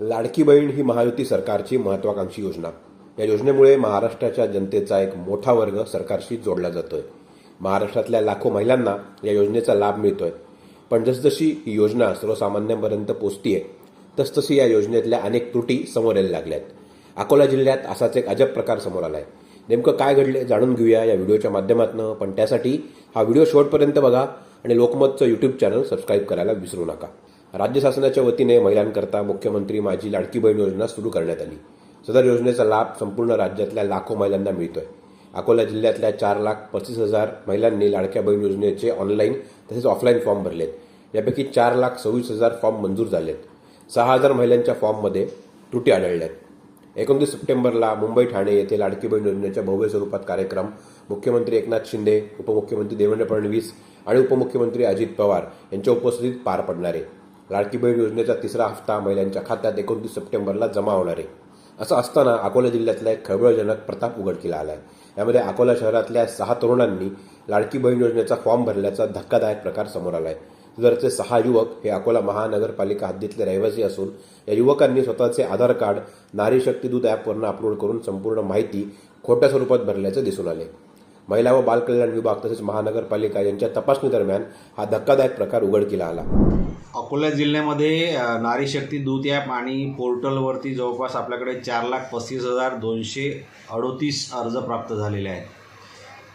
लाडकी बहीण ही महायुती सरकारची महत्वाकांक्षी योजना. या योजनेमुळे महाराष्ट्राच्या जनतेचा एक मोठा वर्ग सरकारशी जोडला जातोय. महाराष्ट्रातल्या लाखो महिलांना या योजनेचा लाभ मिळतोय. पण जसजशी ही योजना सर्वसामान्यांपर्यंत पोचतीये तसतशी या योजनेतल्या अनेक त्रुटी समोर यायला लागल्यात. अकोला जिल्ह्यात असाच एक अजब प्रकार समोर आलाय. नेमकं काय घडले जाणून घेऊया या व्हिडिओच्या माध्यमातून पण त्यासाठी हा व्हिडिओ शेवटपर्यंत बघा आणि लोकमतचं युट्यूब चॅनल सबस्क्राईब करायला विसरू नका. राज्य शासनाच्या वतीने महिलांकरता मुख्यमंत्री माझी लाडकी बहीण योजना सुरू करण्यात आली. सदर योजनेचा लाभ संपूर्ण राज्यातल्या लाखो महिलांना मिळतोय. अकोला जिल्ह्यातल्या चार लाख पस्तीस हजार महिलांनी लाडक्या बहीण योजनेचे ऑनलाईन तसेच ऑफलाईन फॉर्म भरलेत. यापैकी चार लाख सव्वीस हजार फॉर्म मंजूर झालेत. सहा हजार महिलांच्या फॉर्ममध्ये त्रुटी आढळल्यात. एकोणतीस सप्टेंबरला मुंबई ठाणे येथे लाडकी बहीण योजनेच्या भव्य स्वरूपात कार्यक्रम मुख्यमंत्री एकनाथ शिंदे उपमुख्यमंत्री देवेंद्र फडणवीस आणि उपमुख्यमंत्री अजित पवार यांच्या उपस्थितीत पार पडणार आहे. लाडकी बहीण योजनेचा तिसरा हप्ता महिलांच्या खात्यात एकोणतीस सप्टेंबरला जमा होणार आहे. असं असताना अकोला जिल्ह्यातला एक खळबळजनक प्रताप उघडकीला आला आहे यामध्ये अकोला शहरातल्या सहा तरुणांनी लाडकी बहीण योजनेचा फॉर्म भरल्याचा धक्कादायक प्रकार समोर आला आहे जरचे सहा युवक हे अकोला महानगरपालिका हद्दीतले रहिवासी असून या युवकांनी स्वतःचे आधार कार्ड नारी शक्ती दूत ॲपवरनं अपलोड करून संपूर्ण माहिती खोट्या स्वरूपात भरल्याचे दिसून आले महिला व बालकल्याण विभाग तसेच महानगरपालिका यांच्या तपासणीदरम्यान हा धक्कादायक प्रकार उघडकीला आला. अकोला जिल्ह्यामध्ये नारी शक्ती दूत ॲप आणि पोर्टलवरती जवळपास आपल्याकडे चार लाख पस्तीस हजार दोनशे अडोतीस अर्ज प्राप्त झालेले आहेत.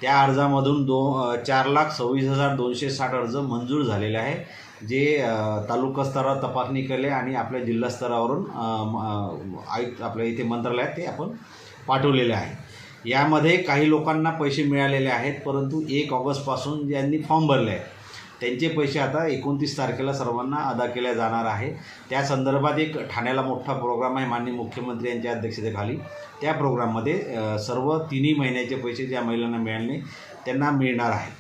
त्या अर्जामधून दो चार लाख सव्वीस हजार दोनशे साठ अर्ज मंजूर झालेले आहे जे तालुकास्तरावर तालुका स्तरावर तपासणी केले आणि आपल्या जिल्हा स्तरावरून म, आयुक्त आपल्या इथे मंत्रालयात ते आपण पाठवलेले आहे. यामध्ये काही लोकांना पैसे मिळालेले आहेत परंतु एक ऑगस्टपासून ज्यांनी फॉर्म भरले आहे त्यांचे पैसे आता एकोणतीस तारखेला सर्वांना अदा केल्या जाणार आहे. त्या संदर्भात एक ठाण्याला मोठा प्रोग्राम आहे माननीय मुख्यमंत्री यांच्या अध्यक्षतेखाली. त्या प्रोग्राममध्ये सर्व तिन्ही महिन्याचे पैसे ज्या महिलांना मिळाले त्यांना मिळणार आहे.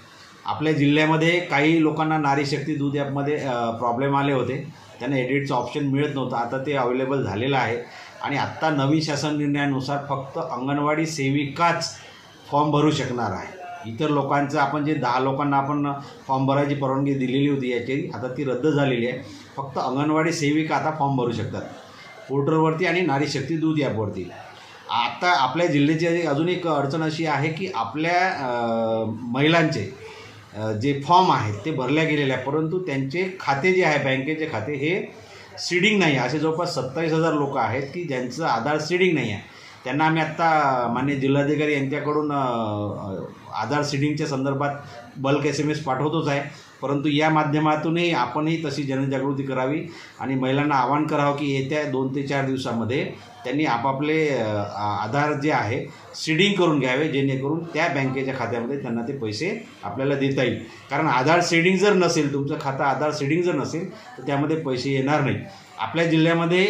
आपल्या जिल्ह्यामध्ये काही लोकांना नारी शक्ती दूध ॲपमध्ये प्रॉब्लेम आले होते. त्यांना एडिटचं ऑप्शन मिळत नव्हतं. आता ते अवेलेबल झालेलं आहे. आणि आत्ता नवीन शासन निर्णयानुसार फक्त अंगणवाडी सेविकाच फॉर्म भरू शकणार आहे. इतर लोकांचं आपण जे दहा लोकांना आपण फॉर्म भरायची परवानगी दिलेली होती याची आता ती रद्द झालेली आहे. फक्त अंगणवाडी सेविका आता फॉर्म भरू शकतात. पोर्टलवरती आणि नारी शक्ती दूध ॲपवरती. आता आपल्या जिल्ह्याची अजून एक अडचण अशी आहे की आपल्या महिलांचे जे फॉर्म आहेत ते भरल्या गेलेले आहे परंतु त्यांचे खाते जे आहे बँकेचे खाते हे सीडिंग नाही आहे. असे जवळपास सत्तावीस हजार लोक आहेत की ज्यांचं आधार सीडिंग नाही आहे. त्यांना आम्ही आत्ता मान्य जिल्हाधिकारी यांच्याकडून आधार सीडिंगच्या संदर्भात बल्क एस एम एस पाठवतोच आहे. परंतु या माध्यमातूनही आपणही तशी जनजागृती करावी आणि महिलांना आवाहन करावं की येत्या दोन ते चार दिवसामध्ये त्यांनी आपापले आधार जे आहे सीडिंग करून घ्यावे जेणेकरून त्या बँकेच्या खात्यामध्ये त्यांना ते पैसे आपल्याला देता येईल. कारण आधार सीडिंग जर नसेल तुमचं खातं आधार सीडिंग जर नसेल तर त्यामध्ये पैसे येणार नाही. आपल्या जिल्ह्यामध्ये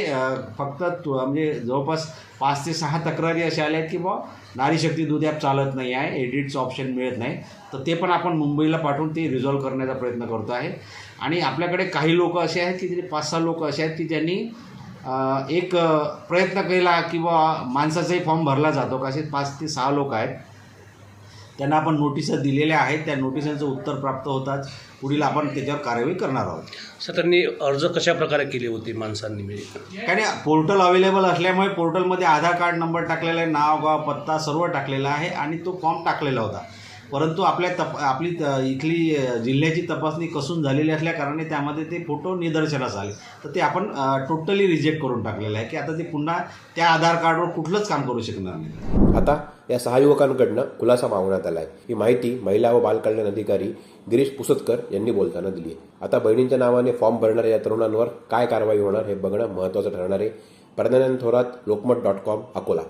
फक्त तु- म्हणजे जवळपास पाच ते सहा तक्रारी अशा आल्या आहेत की बा नारी शक्ती दूध ॲप चालत नाही आहे एडिटचं ऑप्शन मिळत नाही. तर ते पण आपण मुंबईला पाठवून ते रिझॉल्व करण्याचा प्रयत्न करतो आहे. आणि आपल्याकडे काही लोक असे आहेत की जे पाच सहा लोक असे आहेत की ज्यांनी एक प्रयत्न केला किंवा माणसाचाही फॉर्म भरला जातो. का असे पाच ते सहा लोक आहेत. त्यांना आपण नोटिसा दिलेल्या आहेत. त्या नोटिसांचं उत्तर प्राप्त होतात. पुढील आपण त्याच्यावर कार्यवाही करणार आहोत. सर त्यांनी अर्ज कशा प्रकारे केली होती माणसांनी? म्हणजे काय नाही पोर्टल अवेलेबल असल्यामुळे पोर्टलमध्ये आधार कार्ड नंबर टाकलेला आहे नाव गाव पत्ता सर्व टाकलेला आहे आणि तो फॉर्म टाकलेला होता. परंतु आपल्या तप आपली त- इथली जिल्ह्याची तपासणी कसून झालेली असल्याकारणाने त्यामध्ये ते फोटो निदर्शनास आले. तर ते आपण टोटली रिजेक्ट करून टाकलेलं आहे की आता ते पुन्हा त्या आधार कार्डवर कुठलंच काम करू शकणार नाही. आता या सहा युवकांकडनं खुलासा मागवण्यात आलाय. ही माहिती महिला व बालकल्याण अधिकारी गिरीश पुसतकर यांनी बोलताना दिली आहे. आता बहिणींच्या नावाने फॉर्म भरणाऱ्या या तरुणांवर काय कारवाई होणार हे बघणं महत्त्वाचं ठरणार आहे. परदानंद थोरात लोकमत डॉट कॉम अकोला.